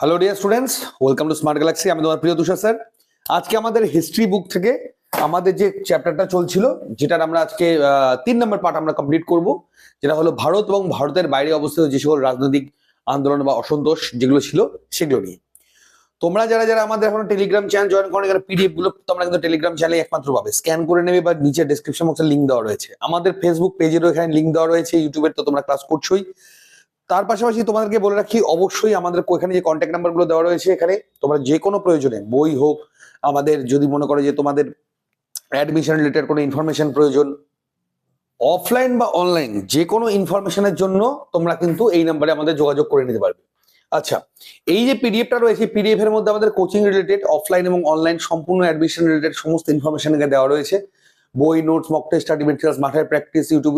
Hello dear students welcome to smart galaxy আমি তোমার প্রিয় তুষার স্যার। আজকে আমাদের হিস্ট্রি বুক থেকে আমাদের যে চ্যাপ্টারটা চলছিল, যেটার আমরা আজকে তিন নম্বর পার্ট আমরা কমপ্লিট করব, যেটা হলো ভারত এবং ভারতের বাইরে অবস্থিত যে সকল রাজনৈতিক আন্দোলন বা অসন্তোষ যেগুলো ছিল সেগুলো নিয়ে। তোমরা যারা যারা আমাদের এখন টেলিগ্রাম চ্যানেল জয়েন করো এখানে পিডিএফগুলো তোমরা কিন্তু টেলিগ্রাম চ্যানেলে একমাত্র পাবে। স্ক্যান করে নেবে বা নিচে ডেসক্রিপশন বক্সে লিঙ্ক দেওয়া রয়েছে। আমাদের ফেসবুক পেজেরও এখানে লিঙ্ক দেওয়া রয়েছে ইউটিউবের তো তোমরা ক্লাস করছোই। তার পাশাপাশি তোমাদেরকে বলে রাখি, অবশ্যই আমাদের এখানে যে কন্ট্যাক্ট নাম্বারগুলো দেওয়া রয়েছে এখানে, তোমরা যে কোনো প্রয়োজনে, বই হোক, আমাদের যদি মনে করো যে তোমাদের অ্যাডমিশন রিলেটেড কোনো ইনফরমেশন প্রয়োজন অফলাইন বা অনলাইন যে কোনো ইনফরমেশনের জন্য তোমরা কিন্তু এই নাম্বারে আমাদের যোগাযোগ করে নিতে পারবে। আচ্ছা এই যে পিডিএফটা রয়েছে পিডিএফ এর মধ্যে আমাদের কোচিং রিলেটেড অফলাইন এবং অনলাইন সম্পূর্ণ অ্যাডমিশন রিলেটেড সমস্ত ইনফরমেশন দেওয়া রয়েছে। বই notes mock test certificate class মাঠের প্র্যাকটিস ইউটিউব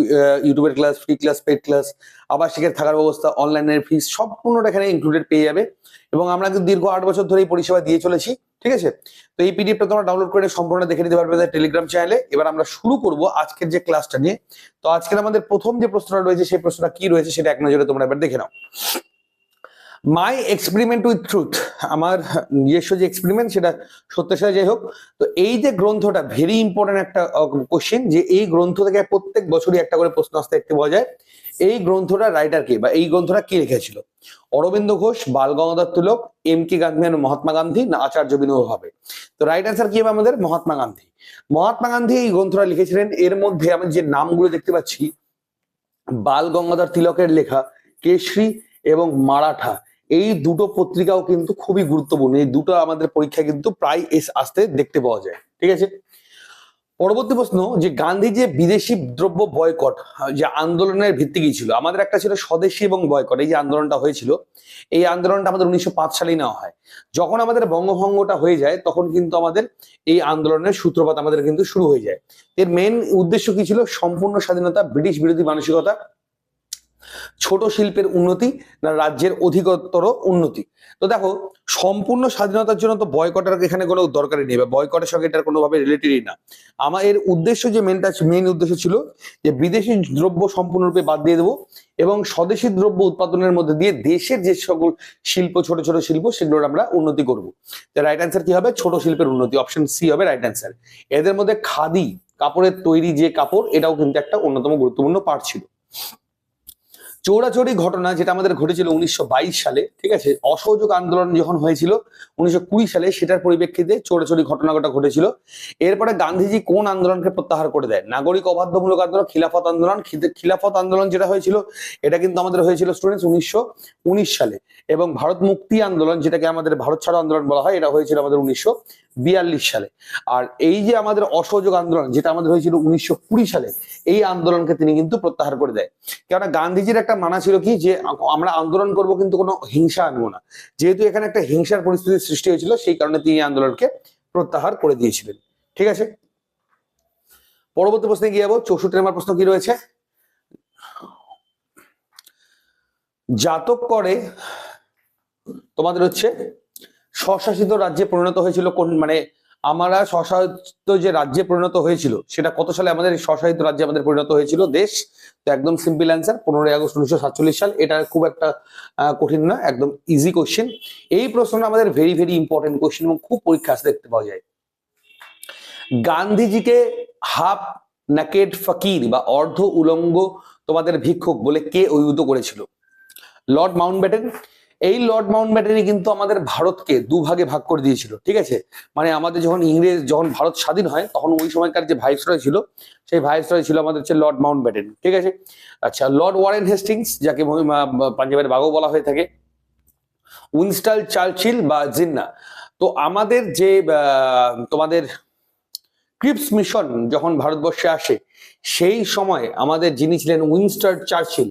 ইউটিউবের class free class paid class আবার আবাসিকের থাকার ব্যবস্থা অনলাইনের ফিস সম্পূর্ণটা এখানে ইনক্লুডেড পেয়ে যাবে। এবং আমরা কিন্তু দীর্ঘ আট বছর ধরে এই পরিষেবা দিয়ে চলেছি, ঠিক আছে? তো এই পিডিএফটা তোমরা ডাউনলোড করে সম্পূর্ণ দেখে নিতে পারবে টেলিগ্রাম চ্যানেলে এবার আমরা শুরু করব আজকের যে ক্লাসটা নিয়ে। তো আজকের আমাদের প্রথম যে প্রশ্নটা রয়েছে, সেই প্রশ্নটা কি রয়েছে সেটা এক নজরে তোমরা এবার দেখে নাও। মাই এক্সপেরিমেন্ট উইথ ট্রুথ আমার নিজস্ব যে এক্সপেরিমেন্ট সেটা সত্যের সাথে যাই হোক, তো এই যে গ্রন্থটা ভেরি ইম্পর্টেন্ট একটা কোশ্চেন যে এই গ্রন্থ থেকে প্রত্যেক বছরই একটা করে প্রশ্ন আসতে দেখতে পাওয়া যায়। এই গ্রন্থটা রাইটার কে বা এই গ্রন্থটা কে লিখেছিল? অরবিন্দ ঘোষ, বাল গঙ্গাধর তিলক, এম কে গান্ধী মহাত্মা গান্ধী না আচার্য বিনোদ হবে তো রাইট অ্যান্সার কি হবে আমাদের? মহাত্মা গান্ধী। মহাত্মা গান্ধী এই গ্রন্থটা লিখেছিলেন, এর মধ্যে আমি যে নামগুলো দেখতে পাচ্ছি, বাল গঙ্গাধর তিলকের লেখা, কেশরী এবং মারাঠা। এই দুটো পত্রিকাও কিন্তু খুবই গুরুত্বপূর্ণ। এই দুটো আমাদের পরীক্ষায় কিন্তু প্রায় এস আসতে দেখতে পাওয়া যায়, ঠিক আছে? পরবর্তী প্রশ্ন, যে গান্ধী যে বিদেশি দ্রব্য বয়কট, যে আন্দোলনের ভিত্তি কি ছিল? আমাদের একটা ছিল স্বদেশী এবং বয়কট, এই যে আন্দোলনটা হয়েছিল, এই আন্দোলনটা আমাদের উনিশশো পাঁচ সালেই নেওয়া হয়। যখন আমাদের বঙ্গভঙ্গটা হয়ে যায়, তখন কিন্তু আমাদের এই আন্দোলনের সূত্রপাত আমাদের কিন্তু শুরু হয়ে যায়। এর মেন উদ্দেশ্য কি ছিল? সম্পূর্ণ স্বাধীনতা, ব্রিটিশ বিরোধী মানসিকতা ছোট শিল্পের উন্নতি না রাজ্যের অধিকতর উন্নতি? তো দেখো, সম্পূর্ণ স্বাধীনতার জন্য তো বয়কটের এখানে কোনো দরকারই নেই বয়কটের সঙ্গে এটার কোনোভাবে রিলেটেডই না। আমার এর উদ্দেশ্য যে মেনটা মেন উদ্দেশ্য ছিল যে বিদেশি দ্রব্য সম্পূর্ণরূপে বাদ দিয়ে দেবো এবং স্বদেশি দ্রব্য উৎপাদনের মধ্যে দিয়ে দেশের যে সকল শিল্প, ছোট ছোট শিল্প, সেগুলোর আমরা উন্নতি করব। রাইট অ্যান্সার কি হবে? ছোট শিল্পের উন্নতি অপশন সি হবে রাইট অ্যান্সার এদের মধ্যে খাদি, কাপড়ের তৈরি যে কাপড়, এটাও কিন্তু একটা অন্যতম গুরুত্বপূর্ণ পার্ট ছিল। চৌরাচৌরি ঘটনা যেটা আমাদের ঘটেছিল উনিশশো বাইশ সালে, ঠিক আছে? অসহযোগ আন্দোলন যখন হয়েছিল উনিশশো কুড়ি সালে, সেটার পরিপ্রেক্ষিতে চৌরাচৌরি ঘটনাটা ঘটেছিল। এরপরে গান্ধীজি কোন আন্দোলনকে প্রত্যাহার করে দেয়? নাগরিক অবাধ্যমূলক আন্দোলন, খিলাফত আন্দোলন খিলাফত আন্দোলন যেটা হয়েছিল, এটা কিন্তু আমাদের হয়েছিল স্টুডেন্টস উনিশশো উনিশ সালে। এবং ভারত মুক্তি আন্দোলন, যেটাকে আমাদের ভারত ছাড়ো আন্দোলন বলা হয়, এটা হয়েছিল আমাদের উনিশশো সালে। আর এই যে আমাদের অসহযোগ আন্দোলন, যেটা আমাদের হয়েছিল উনিশশো কুড়ি সালে, এই আন্দোলনকে তিনি কিন্তু প্রত্যাহার করে দেয়। কেননা গান্ধীজির একটা মানা ছিল কি, যে আমরা আন্দোলন করব কিন্তু কোনো হিংসা আনব না। যেহেতু এখানে একটা হিংসার পরিস্থিতির সৃষ্টি হয়েছিল, সেই কারণে তিনি আন্দোলনকে প্রত্যাহার করে দিয়েছিলেন। ঠিক আছে? পরবর্তী প্রশ্নে গিয়ে যাব। চৌষট্টি নম্বর প্রশ্ন কি রয়েছে? জাতক করে তোমাদের হচ্ছে স্বশাসিত রাজ্যে পরিণত হয়েছিল কোন মানে আমরা স্বশাসিত যে রাজ্যে পরিণত হয়েছিল, সেটা কত সালে আমাদের স্বশাসিত রাজ্যে আমাদের পরিণত হয়েছিল? দেশ। তো একদম সিম্পল অ্যান্সার পনেরোই আগস্ট উনিশশো সাতচল্লিশ সাল। এটা খুব একটা কঠিন না একদম ইজি কোশ্চেন এই প্রশ্নটা আমাদের ভেরি ভেরি ইম্পর্টেন্ট কোশ্চেন এবং খুব পরীক্ষা আসতে দেখতে পাওয়া যায়। গান্ধীজিকে হাফ নাকেড ফকির বা অর্ধ উলঙ্গ তোমাদের ভিক্ষুক বলে কে অভিভূত করেছিল? লর্ড মাউন্ট মাউন্টব্যাটেন এই লর্ড মাউন্ট ব্যাটারি কিন্তু আমাদের ভারতকে দুভাগে ভাগ করে দিয়েছিল, ঠিক আছে? মানে আমাদের যখন ইংরেজ যখন ভারত স্বাধীন হয়, তখন ওই সময়কার যে ভাইসরয় ছিল, সেই ভাইসরয় ছিল আমাদের হচ্ছে লর্ড মাউন্টব্যাটেন ঠিক আছে? আচ্ছা লর্ড ওয়ারেন হেস্টিংস যাকে পাঞ্জাবের বাঘও বলা হয়ে থাকে উইনস্টাল চার্চিল বা জিন্না তো আমাদের যে তোমাদের ক্রিপস মিশন যখন ভারতবর্ষে আসে, সেই সময় আমাদের যিনি ছিলেন উইনস্টার চার্চিল,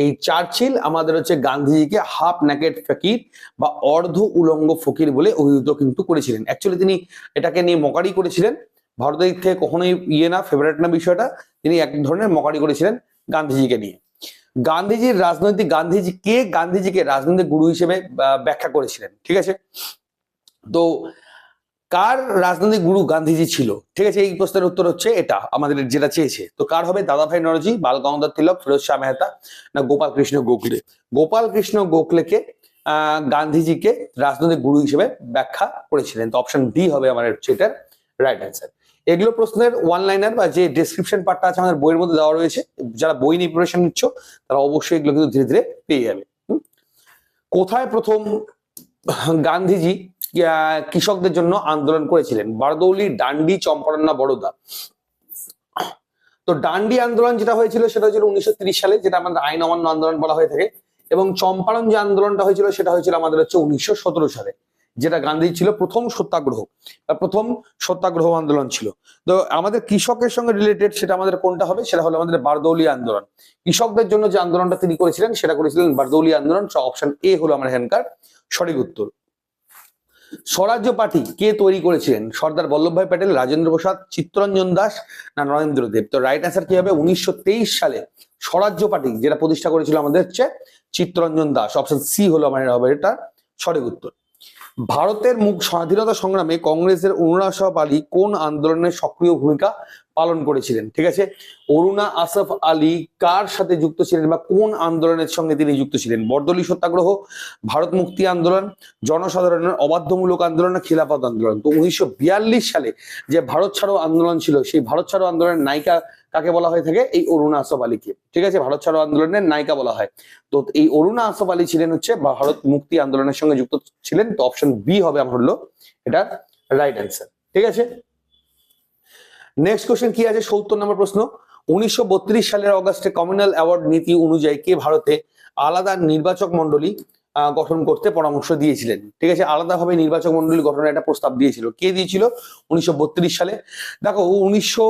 এই চার্চিল আমাদের হচ্ছে গান্ধীজিকে হাফ ন্যাকেট ফকির বা অর্ধ উলঙ্গ ফকির বলে অভিহিত কিন্তু করেছিলেন। অ্যাকচুয়ালি তিনি এটাকে নিয়ে মকারি করেছিলেন। ভারতের দিক থেকে কখনোই ইয়ে না ফেভারেট না বিষয়টা, তিনি এক ধরনের মকারি করেছিলেন গান্ধীজিকে নিয়ে। গান্ধীজির রাজনৈতিক, গান্ধীজি কে? গান্ধীজিকে রাজনৈতিক গুরু হিসেবে ব্যাখ্যা করেছিলেন। ঠিক আছে? তো কার রাজনৈতিক গুরু গান্ধীজি ছিল? ঠিক আছে এই প্রশ্নের উত্তর হচ্ছে এটা আমাদের যেটা চেয়েছে। তো কার হবে? দাদাভাই নরজি বাল গঙ্গাধর তিলক ফিরোজ শাহ মেহতা না গোপাল কৃষ্ণ গোখলে? গোপাল কৃষ্ণ গোখলেকে আহ, গান্ধীজিকে রাজনৈতিক গুরু হিসেবে ব্যাখ্যা করেছিলেন। তো অপশন ডি হবে আমার এটার রাইট অ্যান্সার এগুলো প্রশ্নের ওয়ান লাইনার বা যে ডেসক্রিপশন পার্টটা আছে আমাদের বইয়ের মধ্যে দেওয়া রয়েছে যারা বই নিয়ে প্রিপারেশন নিচ্ছ তারা অবশ্যই এগুলো কিন্তু ধীরে ধীরে পেয়ে যাবে? কোথায় প্রথম গান্ধীজি কৃষকদের জন্য আন্দোলন করেছিলেন। বারদৌলি, ডান্ডি চম্পারণ না বড়দা। তো ডান্ডি আন্দোলন যেটা হয়েছিল সেটা হয়েছিল উনিশশো সালে, যেটা আমাদের আইন অমান্য আন্দোলন বলা হয়ে থাকে। এবং চম্পারণ যে আন্দোলনটা হয়েছিল সেটা হয়েছিল আমাদের হচ্ছে উনিশশো সতেরো সালে, যেটা গান্ধী ছিল প্রথম সত্যাগ্রহ প্রথম সত্যাগ্রহ আন্দোলন ছিল। তো আমাদের কৃষকের সঙ্গে রিলেটেড সেটা আমাদের কোনটা হবে? সেটা হলো আমাদের বারদৌলি আন্দোলন। কৃষকদের জন্য যে আন্দোলনটা তিনি করেছিলেন, সেটা করেছিলেন বারদৌলি আন্দোলন। অপশন এ হলো আমার এখানকার সঠিক উত্তর। স্বরাজ্য পার্টি কে তৈরি করেছিলেন? সর্দার বল্লভভাই প্যাটেল, রাজেন্দ্র প্রসাদ, চিত্তরঞ্জন দাস না নরেন্দ্র দেব? তো রাইট অ্যান্সার কি হবে? উনিশশো তেইশ সালে স্বরাজ্য পার্টি যেটা প্রতিষ্ঠা করেছিল আমাদের হচ্ছে চিত্তরঞ্জন দাস। অপশন সি হলো আমার হবে এটা সঠিক উত্তর। ভারতের মুখ স্বাধীনতা সংগ্রামে কংগ্রেসের আলী কোন আন্দোলনের সক্রিয় ভূমিকা পালন করেছিলেন, ঠিক আছে? অরুণা আসফ আলী কার সাথে যুক্ত ছিলেন বা কোন আন্দোলনের সঙ্গে তিনি যুক্ত ছিলেন? বর্দলী সত্যাগ্রহ, ভারত মুক্তি আন্দোলন, জনসাধারণের অবাধ্যমূলক আন্দোলন খিলাফত আন্দোলন। তো উনিশশো বিয়াল্লিশ সালে যে ভারত ছাড়ো আন্দোলন ছিল, সেই ভারত ছাড়ো আন্দোলনের নায়িকা কাকে বলা হয়ে থাকে? এই অরুণা আসফ আলীকে, ঠিক আছে? ভারত ছাড়ো আন্দোলনের নায়িকা বলা হয়। তো এই অরুণা আসফ আলী ছিলেন হচ্ছে ভারত মুক্তি আন্দোলনের সঙ্গে যুক্ত ছিলেন। তো অপশন বি হবে আমার হলো, এটা রাইট অ্যান্সার ঠিক আছে? নেক্সট কোশ্চেন কি আছে? সত্তর নম্বর প্রশ্ন। উনিশশো সালের অগাস্টে কমিউনাল অ্যাওয়ার্ড নীতি অনুযায়ী কে ভারতে আলাদা নির্বাচক মন্ডলী গঠন করতে পরামর্শ দিয়েছিলেন? ঠিক আছে, আলাদাভাবে নির্বাচক মন্ডলী গঠনের একটা প্রস্তাব দিয়েছিল। কে দিয়েছিল? উনিশশো বত্রিশ সালে। দেখো, উনিশশো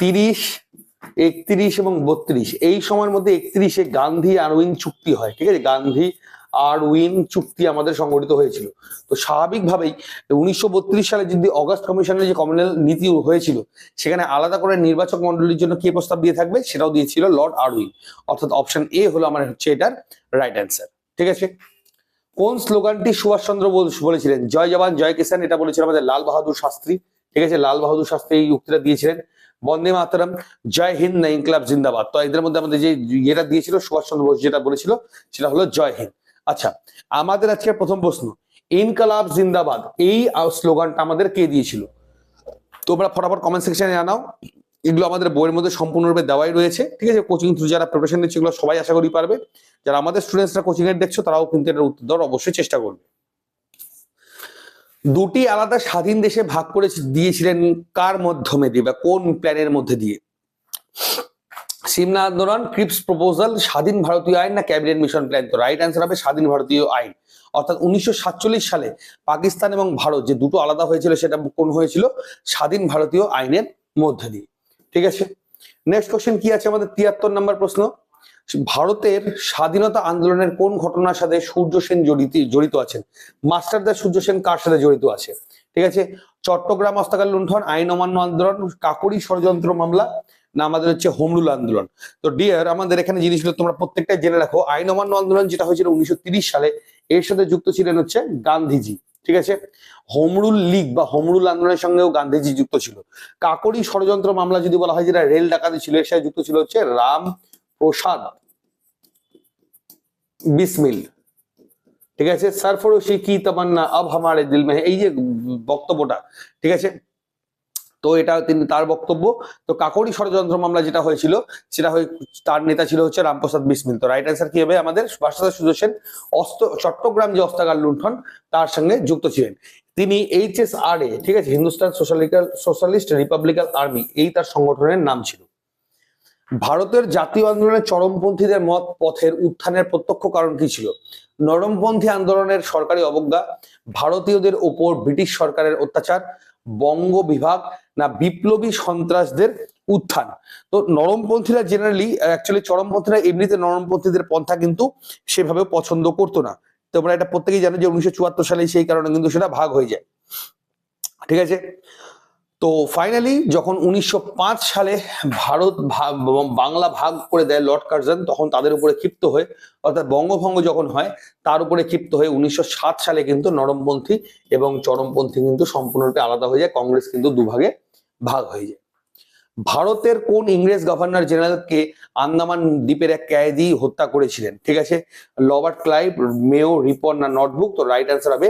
তিরিশ, একত্রিশ এবং বত্রিশ, এই সময়ের মধ্যে একত্রিশে গান্ধী আরউইন চুক্তি হয়। ঠিক আছে, গান্ধী আরউইন চুক্তি আমাদের সংগঠিত হয়েছিল। তো স্বাভাবিকভাবেই উনিশশো বত্রিশ সালে যদি অগাস্ট কমিশনের যে কমিউনাল নীতি হয়েছিল, সেখানে আলাদা করে নির্বাচক মন্ডলীর জন্য কে প্রস্তাব দিয়ে থাকবে সেটাও দিয়েছিল লর্ড আর আরউইন। অর্থাৎ অপশন এ হলো আমার হচ্ছে এটার রাইট অ্যান্সার ঠিক আছে? কোন স্লোগানটি সুভাষচন্দ্র বোস বলেছিলেন? জয় জওয়ান, জয় কিষান এটা বলেছিল আমাদের লাল বাহাদুর শাস্ত্রী। ঠিক আছে? লাল বাহাদুর শাস্ত্রী এই উক্তিটা দিয়েছিলেন। বন্দে মাতরম, জয় হিন্দ না ইনকলাব জিন্দাবাদ। তো এদের মধ্যে আমাদের যে ইয়েটা দিয়েছিল, সুভাষচন্দ্র বোস যেটা বলেছিল, সেটা হলো জয় হিন্দ। আচ্ছা আমাদের আজকে প্রথম প্রশ্ন, ইনকালাব জিন্দাবাদ, এই স্লোগানটা আমাদের কে দিয়েছিল? তোমরা ফটাফট কমেন্ট সেকশনে জানাও, এগুলো আমাদের বইয়ের মধ্যে সম্পূর্ণরূপে দেওয়াই রয়েছে, ঠিক আছে? কোচিং থ্রু যারা প্রিপারেশন নিচ্ছে, এগুলো সবাই আশা করি পারবে। যারা আমাদের স্টুডেন্টসরা কোচিং এর দেখছ, তারাও কিন্তু এটার উত্তর দেওয়ার অবশ্যই চেষ্টা করবে। দুটি আলাদা স্বাধীন দেশে ভাগ করে দিয়েছিলেন কার মাধ্যমে দিয়ে বা কোন প্ল্যানের মধ্যে দিয়ে? সিমনা আন্দোলন ক্রিপস প্রপোজাল স্বাধীন ভারতীয় আইন না ক্যাবিনেট মিশন প্ল্যান তো রাইট অ্যান্সার হবে স্বাধীন ভারতীয় আইন অর্থাৎ উনিশশো সাতচল্লিশ সালে পাকিস্তান এবং ভারত যে দুটো আলাদা হয়েছিল, সেটা কোন হয়েছিল? স্বাধীন ভারতীয় আইনের মধ্যে দিয়ে। ঠিক আছে? নেক্সট কোশ্চেন কি আছে আমাদের? তিয়াত্তর নম্বর প্রশ্ন। ভারতের স্বাধীনতা আন্দোলনের কোন ঘটনার সাথে সূর্য সেন জড়িত জড়িত আছেন? মাস্টারদা সূর্য সেন কার সাথে জড়িত আছে? ঠিক আছে? চট্টগ্রাম হস্তাকার লুণ্ঠন, আইন অমান্য আন্দোলন কাকুরি ষড়যন্ত্র মামলা না আমাদের হচ্ছে হোমরুল আন্দোলন। তো ডিয়ার আমাদের এখানে জিনিসগুলো তোমরা প্রত্যেকটাই জেনে রাখো। আইন অমান্য আন্দোলন যেটা হয়েছিল উনিশশো সালে, এর সাথে যুক্ত ছিলেন হচ্ছে গান্ধীজি, ঠিক আছে? হোমরুল লীগ বা হোমরুল আন্দোলনের সঙ্গেও গান্ধীজি যুক্ত ছিল। কাকরি ষড়যন্ত্র মামলা যদি বলা হয়, যেটা রেল ডাকাতি ছিল, এর সাথে যুক্ত ছিল হচ্ছে রাম প্রসাদ বিসমিল। ঠিক আছে? সরফরোশি কি তামান্না আব হামারে দিল মে এই যে বক্তব্যটা, ঠিক আছে? তো এটা তিনি তার বক্তব্য। তো কাকরি ষড়যন্ত্র মামলা যেটা হয়েছিল, সেটা হয়ে তার নেতা ছিল হচ্ছে রামপ্রসাদ বিসমিল। তো রাইট অ্যান্সার কি হবে? আমাদের সুভাষচন্দ্র সুদর্শন অস্ত, চট্টগ্রাম যে অস্ত্রাগার লুণ্ঠন, তার সঙ্গে যুক্ত ছিলেন। তিনি এইচএস আর এ ঠিক আছে, Hindustan socialical socialist republican army, এই তার সংগঠনের নাম ছিল। ভারতের জাতীয় আন্দোলনের চরমপন্থীদের মত পথের উত্থানের প্রত্যক্ষ কারণ কি ছিল? নরমপন্থী আন্দোলনের সরকারি অবজ্ঞা, ভারতীয়দের ওপর ব্রিটিশ সরকারের অত্যাচার বঙ্গ বিভাগ না বিপ্লবী সন্ত্রাসদের উত্থান। তো নরমপন্থীরা জেনারেলি অ্যাকচুয়ালি চরমপন্থীরা এমনিতে নরমপন্থীদের পন্থা কিন্তু সেভাবে পছন্দ করতো না। তোমরা এটা প্রত্যেকেই জানো যে উনিশশো চুয়াত্তর সালে সেই কারণে কিন্তু সেটা ভাগ হয়ে যায়। ঠিক আছে? তো ফাইনালি যখন উনিশশো পাঁচ সালে ভারত বাংলা ভাগ করে দেয় লর্ড কার্জন, তখন তাদের উপরে ক্ষিপ্ত হয়ে, অর্থাৎ বঙ্গভঙ্গ যখন হয়, তার উপরে ক্ষিপ্ত হয়ে উনিশশো সাত সালে কিন্তু নরমপন্থী এবং চরমপন্থী কিন্তু সম্পূর্ণরূপে আলাদা হয়ে যায়, কংগ্রেস কিন্তু দুভাগে ভাগ হয়ে যায়। ভারতের কোন ইংরেজ গভর্নর জেনারেলকে আন্দামান দ্বীপের এক ক্যাদি হত্যা করেছিলেন? ঠিক আছে? রবার্ট ক্লাইভ মেও রিপন, না নোটবুক? তো রাইট অ্যান্সার হবে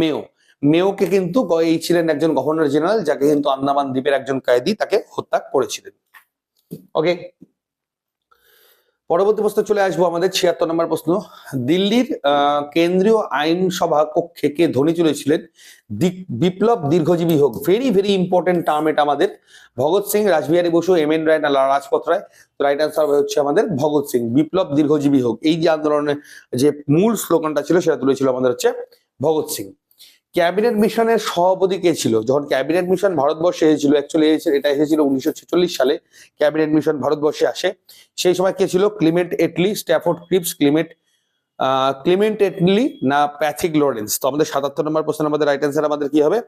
মেও মেওকে কিন্তু এই ছিলেন একজন গভর্নর জেনারেল, যাকে কিন্তু আন্দামান দ্বীপের একজন কয়েদি তাকে হত্যা করেছিলেন। ওকে পরবর্তী প্রশ্ন চলে আসব আমাদের ছিয়াত্তর নম্বর প্রশ্ন। দিল্লির কেন্দ্রীয় আইনসভা কক্ষে কে ধ্বনি তুলেছিলেন দিক- বিপ্লব দীর্ঘজীবী হোক। ভেরি ভেরি ইম্পর্টেন্ট টার্ম এটা আমাদের। ভগৎ সিং, রাসবিহারী বসু, এম এন রায় না রাজপথ রায়? রাইট আনসার হচ্ছে আমাদের ভগৎ সিং। বিপ্লব দীর্ঘজীবী হোক। এই যে আন্দোলনের যে মূল স্লোগানটা ছিল, সেটা তুলেছিল আমাদের হচ্ছে ভগৎ সিং। ক্যাবিনেট মিশনের সভাপতি কে ছিল? যখন ক্যাবিনেট মিশন ভারতবর্ষে এসেছিল অ্যাকচুয়ালি এটা এসেছিল উনিশশো ছেচল্লিশ সালে ক্যাবিনেট মিশন ভারতবর্ষে আসে। সেই সময় কে ছিল? Clement Attlee, Stafford Cripps, Clement Clement Attlee না প্যাথিক লরেন্স? তো আমাদের সাতাত্তর নম্বর প্রশ্ন আমাদের রাইট অ্যান্সার আমাদের কি হবে?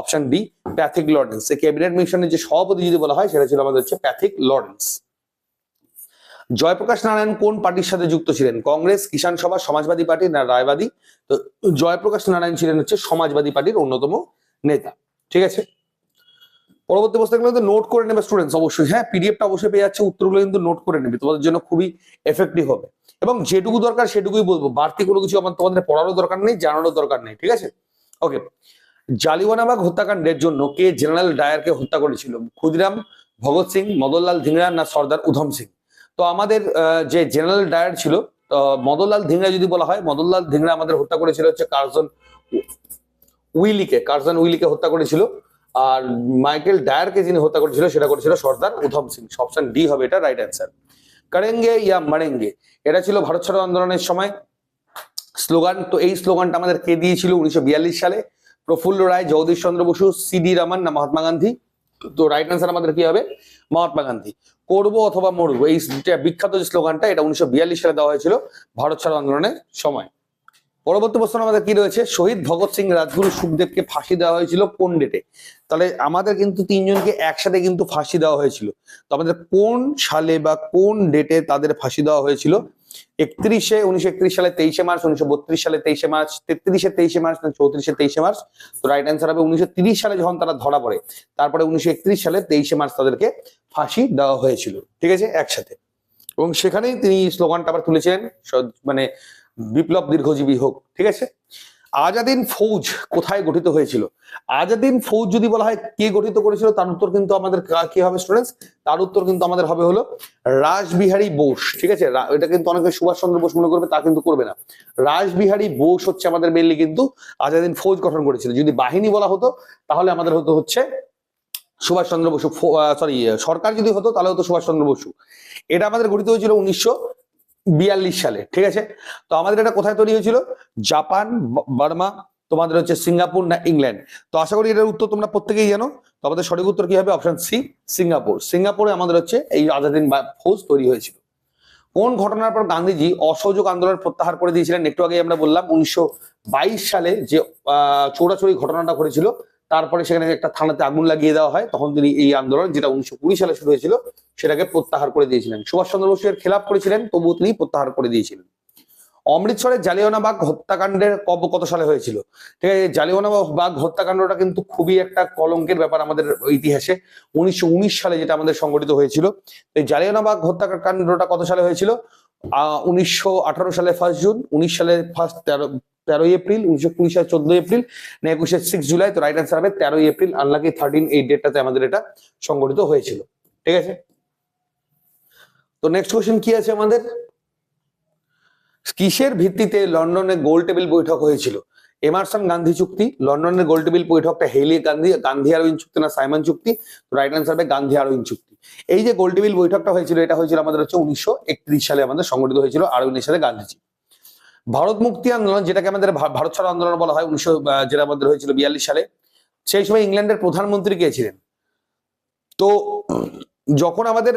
Option D Pethick Lawrence. Cabinet মিশনের যে সভাপতি যদি বলা হয়, সেটা ছিল আমাদের হচ্ছে প্যাথিক লরেন্স। জয়প্রকাশ নারায়ণ কোন পার্টির সাথে যুক্ত ছিলেন? কংগ্রেস, কিষাণ সভা, সমাজবাদী পার্টি না রায়বাদী? তো জয়প্রকাশ নারায়ণ ছিলেন হচ্ছে সমাজবাদী পার্টির অন্যতম নেতা। ঠিক আছে? পরবর্তী প্রশ্নগুলো কিন্তু নোট করে নেবে স্টুডেন্টস অবশ্যই। হ্যাঁ পিডিএফটা অবশ্যই পেয়ে যাচ্ছে, উত্তরগুলো কিন্তু নোট করে নেবে। তোমাদের জন্য খুবই এফেক্টিভ হবে। এবং যেটুকু দরকার সেটুকুই বলব। বাড়তি কোনো কিছু আমার তোমাদের পড়ারও দরকার নেই, জানারও দরকার নেই। ঠিক আছে? ওকে জালিওয়ানাবাগ হত্যাকাণ্ডের জন্য কে জেনারেল ডায়ারকে হত্যা করেছিল? ক্ষুদিরাম, ভগৎ সিং, মদনলাল ধিংরা না সর্দার উধম সিং? তো আমাদের যে জেনারেল ডায়ার ছিল মদনলাল ধিংরা যদি বলা হয়, মদনলাল ধিংরা আমাদের হত্যা করেছিল হচ্ছে কার্জন উইলিকে কার্জন উইলিকে হত্যা করেছিল। আর মাইকেল ডায়ারকে যিনি হত্যা করেছিল, সেটা করেছিল সর্দার উধম সিং। অপশন ডি হবে এটা রাইট অ্যান্সার করেঙ্গে ইয়া মারেঙ্গে, এটা ছিল ভারত ছাড়ো আন্দোলনের সময়। স্লোগান, তো এই স্লোগানটা আমাদের কে দিয়েছিল উনিশশো বিয়াল্লিশ সালে? প্রফুল্ল রায়, জগদীশ চন্দ্র বসু, সি ডি রমন না মহাত্মা গান্ধী? তো রাইট অ্যান্সার আমাদের কি হবে? মহাত্মা গান্ধী। করব অথবা মরবো, এই বিখ্যাত যে স্লোগানটা, এটা উনিশশো বিয়াল্লিশ সালে দেওয়া হয়েছিল ভারত ছাড়ো আন্দোলনের সময়। পরবর্তী প্রশ্ন আমাদের কি রয়েছে? শহীদ ভগৎ সিং রাজগুরু সুখদেবকে ফাঁসি দেওয়া হয়েছিল কোন ডেটে তাহলে আমাদের কিন্তু তিনজনকে একসাথে কিন্তু ফাঁসি দেওয়া হয়েছিল। তো আমাদের কোন সালে বা কোন ডেটে তাদের ফাঁসি দেওয়া হয়েছিল? একত্রিশে, উনিশশো একত্রিশ সালে তেইশে মার্চ, উনিশশো বত্রিশ সালে তেইশে মার্চ, তেত্রিশে তেইশে মার্চ চৌত্রিশে তেইশে মার্চ। তো রাইট অ্যান্সার হবে উনিশশো সালে যখন তারা ধরা পড়ে, তারপরে উনিশশো একত্রিশ সালে তেইশে মার্চ তাদেরকে ফাঁসি দেওয়া হয়েছিল, ঠিক আছে? একসাথে। এবং সেখানেই তিনি স্লোগানটা আবার তুলেছিলেন মানে বিপ্লব দীর্ঘজীবী হোক, ঠিক আছে? আজাদিন ফৌজ কোথায় গঠিত হয়েছিল? আজাদিন ফৌজ যদি বলা হয় কে গঠিত করেছিল, তার উত্তর কিন্তু আমাদের কা- হবে স্টুডেন্টস তার উত্তর কিন্তু আমাদের হবে হলো রাসবিহারী বোস, ঠিক আছে? এটা কিন্তু অনেকে সুভাষ চন্দ্র বোস মনে করবে, তা কিন্তু করবে না। রাসবিহারী বোস হচ্ছে আমাদের মেনলি কিন্তু আজাদিন ফৌজ গঠন করেছিল। যদি বাহিনী বলা হতো, তাহলে আমাদের হতো হচ্ছে সুভাষ চন্দ্র বসু সরি সরকার যদি হতো, তাহলে হতো সুভাষ চন্দ্র বসু। এটা আমাদের গঠিত হয়েছিল উনিশশো বিয়াল্লিশ সালে ঠিক আছে? তো আমাদের এটা কোথায় তৈরি হয়েছিল? জাপান বার্মা তোমাদের হচ্ছে সিঙ্গাপুর না ইংল্যান্ড। তো আশা করি এটার উত্তর তোমরা প্রত্যেকেই জানো। তো আমাদের সঠিক উত্তর কি হবে? Option C Singapore. সিঙ্গাপুরে আমাদের হচ্ছে এই আজাদিন ফৌজ তৈরি হয়েছিল। কোন ঘটনার পর গান্ধীজি অসহযোগ আন্দোলন প্রত্যাহার করে দিয়েছিলেন? একটু আগে আমরা বললাম উনিশশো বাইশ সালে যে আহ, চৌরাচৌরি ঘটনাটা ঘটেছিল তারপরে সেখানে একটা থানাতে আগুন লাগিয়ে দেওয়া হয়। তখন তিনি এই আন্দোলন, যেটা উনিশশো কুড়ি সালে শুরু হয়েছিল, সেটাকে প্রত্যাহার করে দিয়েছিলেন। সুভাষ চন্দ্র বসু এর খেলাপ করেছিলেন, তবুও তিনি প্রত্যাহার করে দিয়েছিলেন। অমৃতসরের জালিয়ানাবাগ হত্যাকাণ্ডের কব কত সালে হয়েছিল? ঠিক আছে জালিয়ানাবাগ হত্যাকাণ্ডটা কিন্তু খুবই একটা কলঙ্কের ব্যাপার আমাদের ইতিহাসে। উনিশশো উনিশ সালে যেটা আমাদের সংগঠিত হয়েছিল এই জালিয়ানাবাগ হত্যাকাণ্ডটা কত সালে হয়েছিল? উনিশশো সালে ফার্স্ট জুন উনিশ সালে ফার্স্ট তেরো, তেরোই এপ্রিল উনিশশো কুড়ি সালে চোদ্দই এপ্রিল না একুশে সিক্স জুলাই তো রাইট আনসার হবে তেরোই এপ্রিল আনলাকি থার্টিন এই ডেটটাতে আমাদের এটা সংগঠিত হয়েছিল। ঠিক আছে? তো নেক্সট কোয়েশ্চেন কি আছে আমাদের? কিসের ভিত্তিতে লন্ডনে গোল টেবিল বৈঠক হয়েছিল? এমারসন গান্ধী চুক্তি লন্ডনের গোল টেবিল বৈঠকটা হেলি গান্ধী গান্ধী আরউইন চুক্তি না সাইমন চুক্তি রাইট আনসার হবে গান্ধী আরউইন চুক্তি। এই যে গোল টেবিল বৈঠকটা হয়েছিল, এটা হয়েছিল আমাদের হচ্ছে উনিশশো একত্রিশ সালে আমাদের সংগঠিত হয়েছিল আরউইনের সাথে গান্ধীজি ভারত মুক্তি আন্দোলন, যেটাকে আমাদের ভারত ছাড়ো আন্দোলন বলা হয়, উনিশশো যেটা আমাদের হয়েছিল বিয়াল্লিশ সালে, সেই সময় ইংল্যান্ডের প্রধানমন্ত্রী কে ছিলেন? তো যখন আমাদের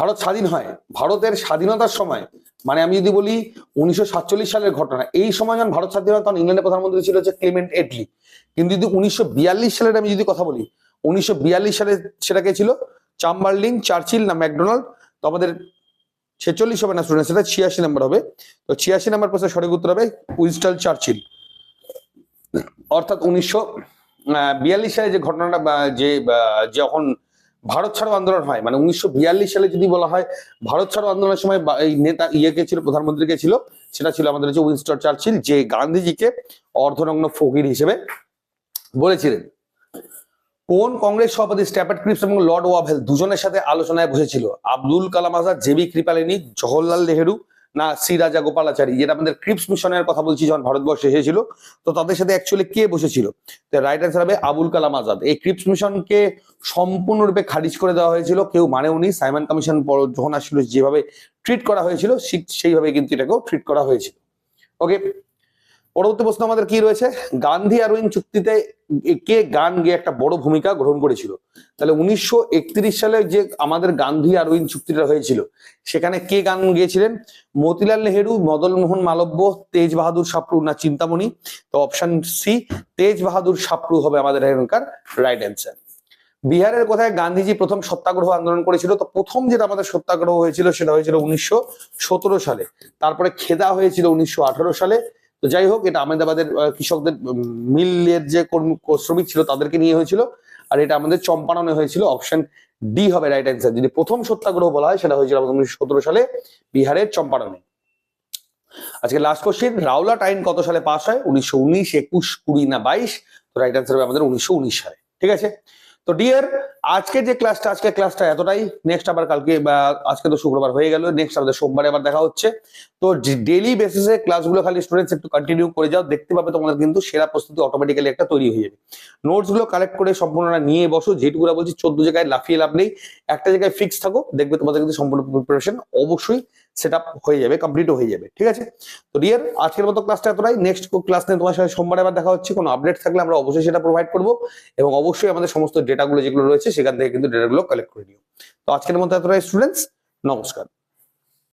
ভারত স্বাধীন হয়, ভারতের স্বাধীনতার সময় মানে আমি যদি বলি উনিশশো সাতচল্লিশ সালের ঘটনা, এই সময় যখন ভারত স্বাধীন হয়, তখন ইংল্যান্ডের প্রধানমন্ত্রী ছিল হচ্ছে ক্লেমেন্ট এটলি। কিন্তু যদি উনিশশো বিয়াল্লিশ সালের আমি যদি কথা বলি, উনিশশো বিয়াল্লিশ সালে সেটা কে ছিল চাম্বারলিন চার্চিল না ম্যাকডোনাল্ড, তো আমাদের ছেচল্লিশ হবে না স্টুডেন্ট সেটা ছিয়াশি নাম্বার হবে। তো ছিয়াশি নাম্বার প্রশ্নের সঠিক উত্তর হবে উইনস্টন চার্চিল। অর্থাৎ উনিশশো বিয়াল্লিশ সালে যে ঘটনাটা যে যখন ভারত ছাড়ো আন্দোলন হয়। মানে উনিশশো বিয়াল্লিশ সালে যদি বলা হয়, ভারত ছাড়ো আন্দোলনের সময় এই নেতা ইয়েকে ছিল প্রধানমন্ত্রীকে ছিল, সেটা ছিল আমাদের হচ্ছে উইনস্টন চার্চিল, যে গান্ধীজিকে অর্ধনগ্ন ফকির হিসেবে বলেছিলেন। কোন কংগ্রেস সভাপতি স্ট্যাপার্ড ক্রিপস এবং লর্ড ওয়াভেল দুজনের সাথে আলোচনায় বসেছিল? আব্দুল কালাম আজাদ জেবি কৃপালিনী, জওহরলাল নেহেরু না সি রাজা গোপালাচারী, যেটা আমাদের ক্রিপস মিশনের কথা বলছি যখন ভারতবর্ষে এসেছিল, তো তাদের সাথে অ্যাকচুয়ালি কে বসেছিল? রাইট অ্যান্সার হবে আবুল কালাম আজাদ। এই ক্রিপস মিশনকে সম্পূর্ণরূপে খারিজ করে দেওয়া হয়েছিল, কেউ মানেও নি। সাইমন কমিশন যখন আসছিল, যেভাবে ট্রিট করা হয়েছিল সেইভাবে কিন্তু এটাকেও ট্রিট করা হয়েছিল। ওকে পরবর্তী প্রশ্ন আমাদের কি রয়েছে? গান্ধী আরউইন চুক্তিতে কে গান গেয়ে একটা বড় ভূমিকা গ্রহণ করেছিল? তাহলে উনিশশো একত্রিশ সালে যে আমাদের গান্ধী আরউইন চুক্তিটা হয়েছিল, সেখানে কে গান গেয়েছিলেন? মতিলাল নেহেরু, মদন মোহন মালব্য, তেজ বাহাদুর সাপ্রু না চিন্তামণি? তো অপশন সি তেজ বাহাদুর সাপ্রু হবে আমাদের এখানকার রাইট অ্যান্সার বিহারের কোথায় গান্ধীজি প্রথম সত্যাগ্রহ আন্দোলন করেছিল? তো প্রথম যেটা আমাদের সত্যাগ্রহ হয়েছিল, সেটা হয়েছিল উনিশশো সতেরো সালে। তারপরে খেদা হয়েছিল উনিশশো আঠারো সালে। তো যাই হোক, এটা আহমেদাবাদের কৃষকদের মিলের যে শ্রমিক ছিল তাদেরকে নিয়ে হয়েছিল। আর এটা আমাদের চম্পারণে হয়েছিল অপশন ডি হবে রাইট অ্যান্সার যদি প্রথম সত্যাগ্রহ বলা হয়, সেটা হয়েছিল আমাদের উনিশশো সতেরো সালে বিহারের চম্পারণে। আজকে লাস্ট কোশ্চেন রাওলাট আইন কত সালে পাস হয়? উনিশশো উনিশ, একুশ, কুড়ি না বাইশ? তো রাইট অ্যান্সার হবে আমাদের উনিশশো উনিশ সালে। ঠিক আছে? তো ডিয়ার আজকে যে ক্লাসটা আজকে ক্লাসটা এতটাই। নেক্সট আবার কালকে আজকে তো শুক্রবার হয়ে গেল। নেক্সট আমাদের সোমবারে আবার দেখা হচ্ছে। তো ডেইলি বেসিসে ক্লাসগুলো খালি স্টুডেন্টস একটু কন্টিনিউ করে যাও, দেখতে পাবে তোমাদের কিন্তু সেরা প্রস্তুতি অটোমেটিক্যালি একটা তৈরি হয়ে যাবে। নোটসগুলো কালেক্ট করে সম্পূর্ণটা নিয়ে বসো যেটুকুরা বলছি, চোদ্দ জায়গায় লাফিয়ে লাভ নেই। একটা জায়গায় ফিক্স থাকো, দেখবে তোমাদের কিন্তু সম্পূর্ণ প্রিপারেশন অবশ্যই সেট হয়ে যাবে কমপ্লিটও হয়ে যাবে, ঠিক আছে? তো ডিয়ার আজকের মতো ক্লাসটা এতটাই। নেক্সট ক্লাস নিয়ে তোমার সাথে সোমবার আবার দেখা হচ্ছে, কোনো আপডেট থাকলে আমরা অবশ্যই সেটা প্রোভাইড করব এবং অবশ্যই আমাদের সমস্ত ডেটাগুলো যেগুলো রয়েছে, সেখান থেকে কিন্তু ডেটাগুলো কালেক্ট করে নিও। তো আজকের মতো এতটাই স্টুডেন্টস নমস্কার।